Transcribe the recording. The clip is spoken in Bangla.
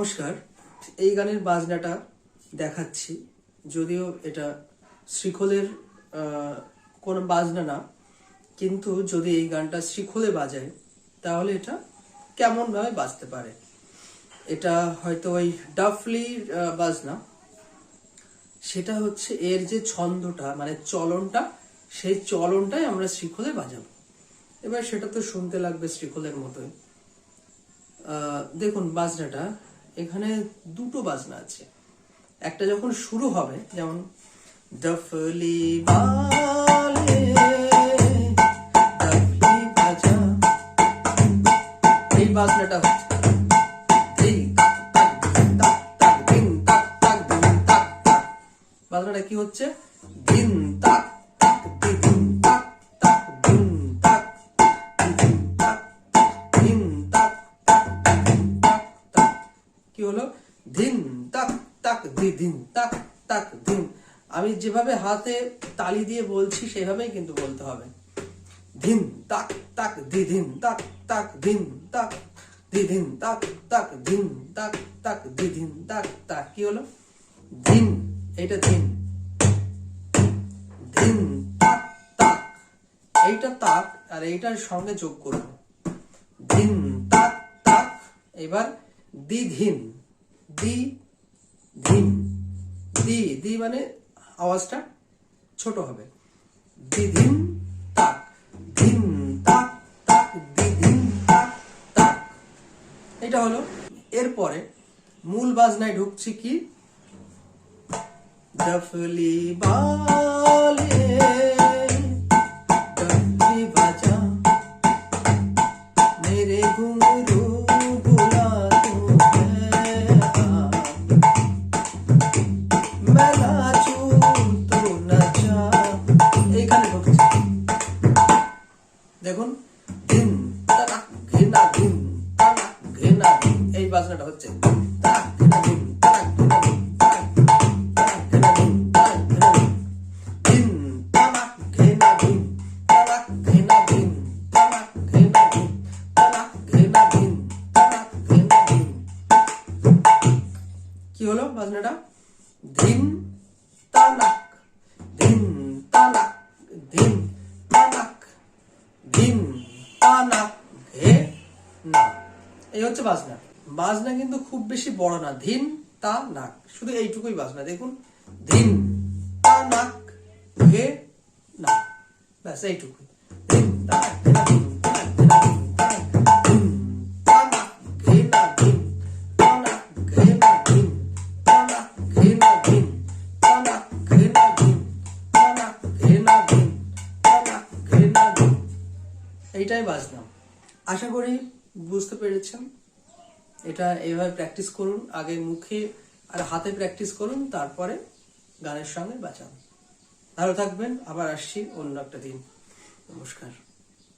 নমস্কার। এই গানের বাজনাটা দেখাচ্ছি। যদিও এটা শ্রীখোলের কোনো বাজনা না কিন্তু যদি এই গানটা শ্রীখোলে বাজায় তাহলে এটা কেমন ভাবে বাজতে পারে? এটা হয়তো ওই ডাফলির আহ, বাজনা। সেটা হচ্ছে এর যে ছন্দটা মানে চলনটা সেই চলনটাই আমরা শ্রীখোলে বাজাবো। এবার সেটা তো শুনতে লাগবে শ্রীখোলের মতোই। দেখুন বাজনাটা। এখানে দুটো বাজনা আছে। একটা যখন শুরু হবে, যেমন, ডফলি এই বাজনাটা হচ্ছে কি হচ্ছে? তাক দি ধিন তাক তাক, দিন। আমি যেভাবে হাতে তালি দিয়ে বলছি, সেভাবেই কিন্তু বলতে হবে। দিন, তাক তাক, দি ধিন তাক তাক, দিন, তাক, দি ধিন তাক তাক, দিন, তাক তাক, দি ধিন তাক তাক। কি হলো? দিন এটা দিন। ধিন তাক তাক। এইটা তাক, আর এইটার সঙ্গে যোগ করব। দিন, তাক তাক। এবার দি ধিন দি ধি দি দি মানে আওয়াজটা ছোট হবে। তাক, ধিম তাক তাক তাক তাক। এটা হলো এরপরে মূল বাজনায় ঢুকছি কি? দফলি বালে ধিন তারাক ঘেনা ধিন কি হলো বাজনাটা? ধিন তানাক ধিন তানাক ধিন হচ্ছে বাজনা বাজনা কিন্তু খুব বেশি বড় না ধিন তা নাক শুধু এইটুকুই বাজনা দেখুন ধিন তা নাক ঘে না ব্যাস এইটুকুই ধিন ধিন এইটাই বাজনা আশা করি বুঝতে পেরেছেন এটা এইভাবে প্র্যাকটিস করুন, আগে মুখে আর হাতে প্র্যাকটিস করুন, তারপরে গানের সঙ্গে বাঁচান। ভালো থাকবেন, আবার আসছি অন্য একটা দিন। নমস্কার।